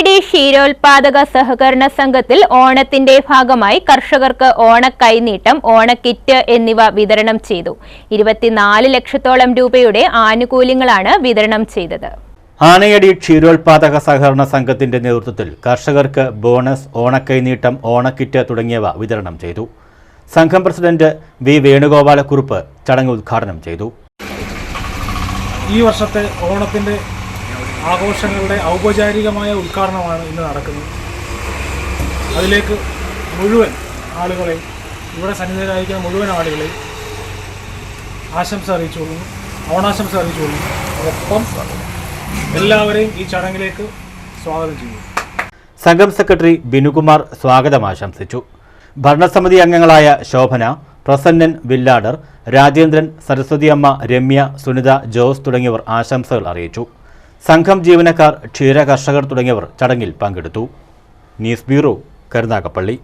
ആനയടി ക്ഷീരോത്പാദക സഹകരണ സംഘത്തിൽ ഓണത്തിന്റെ ഭാഗമായി കർഷകർക്ക് ഓണക്കൈനീട്ടം ഓണക്കിറ്റ് എന്നിവ വിതരണം ചെയ്തു. ഇരുപത്തിനാല് ലക്ഷത്തോളം രൂപയുടെ ആനുകൂല്യങ്ങളാണ് വിതരണം ചെയ്തത്. ആനയടി ക്ഷീരോത്പാദക സഹകരണ സംഘത്തിന്റെ നേതൃത്വത്തിൽ കർഷകർക്ക് ബോണസ് ഓണക്കൈനീട്ടം ഓണക്കിറ്റ് തുടങ്ങിയവ വിതരണം ചെയ്തു. സംഘം പ്രസിഡന്റ് വി വേണുഗോപാലക്കുറുപ്പ് ചടങ്ങ് ഉദ്ഘാടനം ചെയ്തു. ഈ വർഷത്തെ ഓണത്തിന്റെ ആഘോഷങ്ങളുടെ ഔപചാരികമായ ഉദ്ഘാടനമാണ് ഇന്ന് നടക്കുന്നത്. അതിലേക്ക് മുഴുവൻ ആളുകളെ ഇവിടെ സന്നിധരായിരിക്കുന്ന മുഴുവൻ ആളുകളെ ആശംസ അറിയിച്ചുകൊള്ളുന്നു. ഓണാശംസ അറിയിച്ചുകൊള്ളുന്നു. ഒപ്പം എല്ലാവരെയും ഈ ചടങ്ങിലേക്ക് സ്വാഗതം ചെയ്യുന്നു. സംഘം സെക്രട്ടറി ബിനുകുമാർ സ്വാഗതം ആശംസിച്ചു. ഭരണസമിതി അംഗങ്ങളായ ശോഭന പ്രസന്നൻ വില്ലാടർ രാജേന്ദ്രൻ സരസ്വതിയമ്മ രമ്യ സുനിത ജോസ് തുടങ്ങിയവർ ആശംസകൾ അറിയിച്ചു. സംഘം ജീവനക്കാർ ക്ഷീര കർഷകർ തുടങ്ങിയവർ ചടങ്ങിൽ പങ്കെടുത്തു. News bureau Karunagappally.